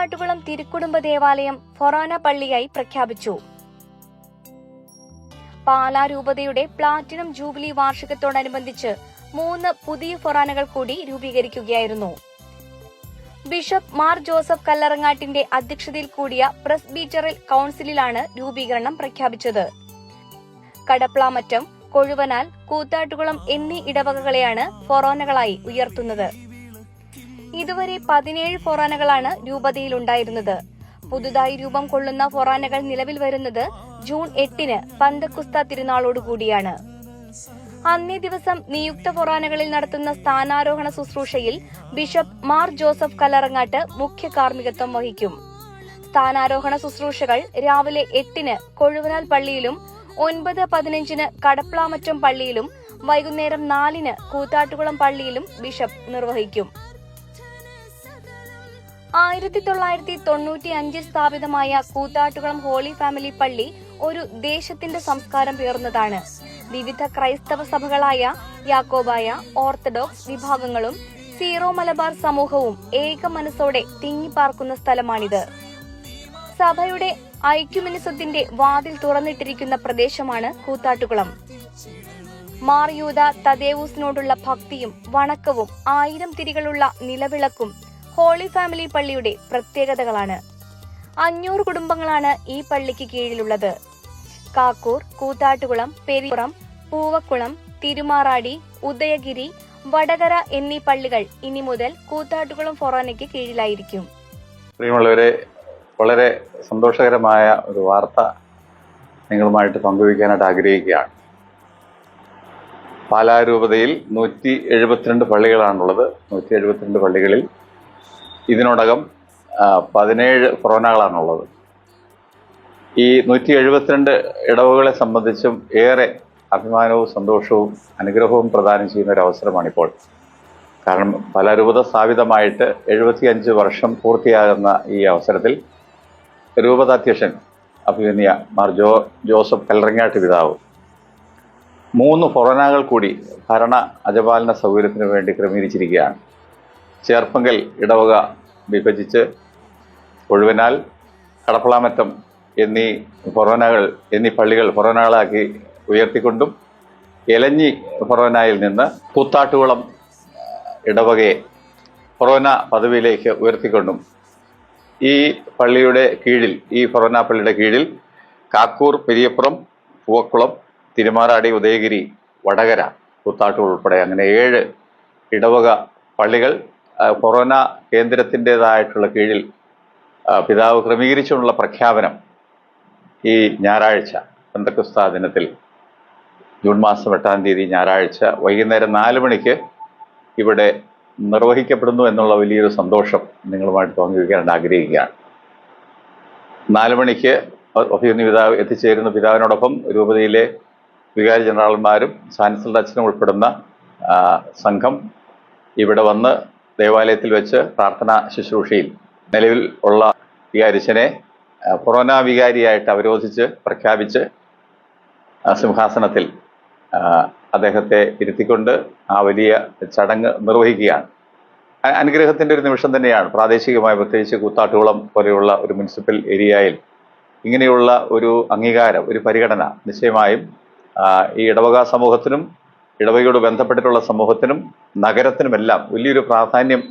കൂത്താട്ടുകുളം തിരുക്കുടുംബ ദേവാലയം ഫൊറാന പള്ളിയായി പ്രഖ്യാപിച്ചു. പാലാ രൂപതയുടെ പ്ലാറ്റിനം ജൂബിലി വാർഷികത്തോടനുബന്ധിച്ച് മൂന്ന് പുതിയ ഫൊറാനകൾ കൂടി രൂപീകരിക്കുകയായിരുന്നു. ബിഷപ്പ് മാർ ജോസഫ് കല്ലറങ്ങാട്ടിന്റെ അധ്യക്ഷതയിൽ കൂടിയ പ്രസ് ബീറ്ററിൽ കൌൺസിലിലാണ് രൂപീകരണം പ്രഖ്യാപിച്ചത്. കടപ്ലാമറ്റം കൊഴുവനാൽ കൂത്താട്ടുകുളം എന്നീ ഇടവകകളെയാണ് ഫൊറോനകളായി ഉയർത്തുന്നത്. ഇതുവരെ പതിനേഴ് ഫൊറാനകളാണ് രൂപതയിലുണ്ടായിരുന്നത്. പുതുതായി രൂപം കൊള്ളുന്ന ഫൊറാനകൾ നിലവിൽ വരുന്നത് ജൂൺ എട്ടിന് പന്തക്കുസ്ത തിരുനാളോടുകൂടിയാണ്. അന്നേ ദിവസം നിയുക്ത ഫൊറാനകളിൽ നടത്തുന്ന സ്ഥാനാരോഹണ ശുശ്രൂഷയിൽ ബിഷപ്പ് മാർ ജോസഫ് കല്ലറങ്ങാട്ട് മുഖ്യ കാർമ്മികത്വം വഹിക്കും. സ്ഥാനാരോഹണ ശുശ്രൂഷകൾ രാവിലെ എട്ടിന് കൊഴുവനാൽ പള്ളിയിലും ഒൻപത് പതിനഞ്ചിന് കടപ്ലാമറ്റം പള്ളിയിലും വൈകുന്നേരം നാലിന് കൂത്താട്ടുകുളം പള്ളിയിലും ബിഷപ്പ് നിർവഹിക്കും. ആയിരത്തി തൊള്ളായിരത്തി തൊണ്ണൂറ്റി അഞ്ചിൽ സ്ഥാപിതമായ കൂത്താട്ടുകുളം ഹോളി ഫാമിലി പള്ളി ഒരു ദേശത്തിന്റെ സംസ്കാരം പേർന്നതാണ് വിവിധ ക്രൈസ്തവ സഭകളായ യാക്കോബായ ഓർത്തഡോക്സ് വിഭാഗങ്ങളും സീറോ മലബാർ സമൂഹവും ഏക മനസ്സോടെ തിങ്ങിപ്പാർക്കുന്ന സ്ഥലമാണിത്. സഭയുടെ ഐക്യുമിനിസത്തിന്റെ വാതിൽ തുറന്നിട്ടിരിക്കുന്ന പ്രദേശമാണ് കൂത്താട്ടുകുളം. മാർയൂത തദേവൂസിനോടുള്ള ഭക്തിയും വണക്കവും ആയിരം തിരികളുള്ള നിലവിളക്കും ഹോളി ഫാമിലി പള്ളിയുടെ പ്രത്യേകതകളാണ്. അഞ്ഞൂറ് കുടുംബങ്ങളാണ് ഈ പള്ളിക്ക് കീഴിലുള്ളത്. കാക്കൂർ കൂത്താട്ടുകുളം പെരിപ്പുറം പൂവക്കുളം തിരുമാറാടി ഉദയഗിരി വടകര എന്നീ പള്ളികൾ ഇനി മുതൽ കൂത്താട്ടുകുളം ഫൊറാനയ്ക്ക് കീഴിലായിരിക്കും. പ്രിയമുള്ളവരെ വളരെ സന്തോഷകരമായ ഒരു വാർത്ത നിങ്ങളുമായിട്ട് പങ്കുവയ്ക്കാനായിട്ട് ആഗ്രഹിക്കുകയാണ്. പാലാരൂപതയിൽ നൂറ്റി എഴുപത്തിരണ്ട് പള്ളികളാണുള്ളത്. നൂറ്റി എഴുപത്തിരണ്ട് പള്ളികളിൽ ഇതിനോടകം പതിനേഴ് ഫൊറോനകളാണുള്ളത് ഈ നൂറ്റി എഴുപത്തിരണ്ട് ഇടവുകളെ സംബന്ധിച്ചും ഏറെ അഭിമാനവും സന്തോഷവും അനുഗ്രഹവും പ്രദാനം ചെയ്യുന്ന ഒരു അവസരമാണിപ്പോൾ കാരണം പല രൂപത സ്ഥാപിതമായിട്ട് എഴുപത്തിയഞ്ച് വർഷം പൂർത്തിയാകുന്ന ഈ അവസരത്തിൽ രൂപതാധ്യക്ഷൻ അഭിമന്യ മാർ ജോ ജോസഫ് കല്ലറങ്ങാട്ട് പിതാവ് മൂന്ന് ഫൊറോനകൾ കൂടി ഭരണ അജപാലന സൗകര്യത്തിന് വേണ്ടി ക്രമീകരിച്ചിരിക്കുകയാണ്. ചേർപ്പങ്കൽ ഇടവക വിഭജിച്ച് ഒഴുവനാൽ കടപ്പളാമറ്റം എന്നീ ഫൊറോനകൾ എന്നീ പള്ളികൾ ഫൊറോനകളാക്കി ഉയർത്തിക്കൊണ്ടും എലഞ്ഞി ഫൊറോനയിൽ നിന്ന് കൂത്താട്ടുകുളം ഇടവകയെ ഫൊറോന പദവിയിലേക്ക് ഉയർത്തിക്കൊണ്ടും ഈ പള്ളിയുടെ കീഴിൽ ഈ ഫൊറോന പള്ളിയുടെ കീഴിൽ കാക്കൂർ പെരിയപ്പുറം പൂവക്കുളം തിരുമാറാടി ഉദയഗിരി വടകര കൂത്താട്ടൂർ ഉൾപ്പെടെ അങ്ങനെ ഏഴ് ഇടവക പള്ളികൾ ഫൊറോന കേന്ദ്രത്തിന്റെതായിട്ടുള്ള കീഴിൽ പിതാവ് ക്രമീകരിച്ചുള്ള പ്രഖ്യാപനം ഈ ഞായറാഴ്ച പെന്തക്കുസ്ത ദിനത്തിൽ ജൂൺ മാസം എട്ടാം തീയതി ഞായറാഴ്ച വൈകുന്നേരം നാല് മണിക്ക് ഇവിടെ നിർവഹിക്കപ്പെടുന്നു എന്നുള്ള വലിയൊരു സന്തോഷം നിങ്ങളുമായിട്ട് പങ്കുവയ്ക്കാൻ ആഗ്രഹിക്കുകയാണ്. നാല് മണിക്ക് അഭിയുന്ന പിതാവ് എത്തിച്ചേരുന്ന പിതാവിനോടൊപ്പം രൂപതയിലെ വികാരി ജനറൽമാരും ചാൻസലർ അച്ഛനും ഉൾപ്പെടുന്ന സംഘം ഇവിടെ വന്ന് ദേവാലയത്തിൽ വെച്ച് പ്രാർത്ഥന ശുശ്രൂഷയിൽ നിലവിൽ ഉള്ള വികാരിച്ചനെ ആ, കൊറോണ വികാരിയായിട്ട് അവരോധിച്ച് പ്രഖ്യാപിച്ച് സിംഹാസനത്തിൽ അദ്ദേഹത്തെ ഇരുത്തിക്കൊണ്ട് ആ വലിയ ചടങ്ങ് നിർവഹിക്കുകയാണ്. അനുഗ്രഹത്തിന്റെ ഒരു നിമിഷം തന്നെയാണ്. പ്രാദേശികമായി പ്രത്യേകിച്ച് കൂത്താട്ടുകുളം പോലെയുള്ള ഒരു മുനിസിപ്പൽ ഏരിയയിൽ ഇങ്ങനെയുള്ള ഒരു അംഗീകാരം ഒരു പരിഗണന നിശ്ചയമായും ഈ ഇടവക സമൂഹത്തിനും ഇടവകയോട് ബന്ധപ്പെട്ടിട്ടുള്ള സമൂഹത്തിനും നഗരത്തിനുമെല്ലാം വലിയൊരു പ്രാധാന്യം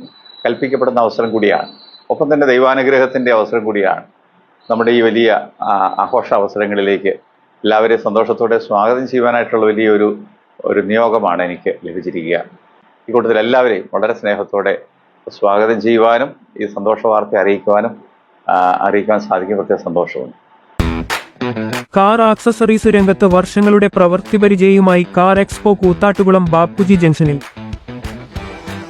കൽപ്പിക്കപ്പെടുന്ന അവസരം കൂടിയാണ്. ഒപ്പം തന്നെ ദൈവാനുഗ്രഹത്തിന്റെ അവസരം കൂടിയാണ്. നമ്മുടെ ഈ വലിയ ആഘോഷ അവസരങ്ങളിലേക്ക് എല്ലാവരെയും സന്തോഷത്തോടെ സ്വാഗതം ചെയ്യുവാനായിട്ടുള്ള വലിയൊരു ഒരു നിയോഗമാണ് എനിക്ക് ലഭിച്ചിരിക്കുക. ഈ കൂട്ടത്തിൽ എല്ലാവരെയും വളരെ സ്നേഹത്തോടെ സ്വാഗതം ചെയ്യുവാനും ഈ സന്തോഷ വാർത്ത അറിയിക്കുവാനും അറിയിക്കാൻ സാധിക്കും. പ്രത്യേക സന്തോഷമുണ്ട്. കാർ ആക്സസറീസ് രംഗത്ത് വർഷങ്ങളുടെ പ്രവൃത്തി പരിചയവുമായി കാർ എക്സ്പോ കൂത്താട്ടുകുളം ബാപ്പുജി ജംഗ്ഷനിൽ.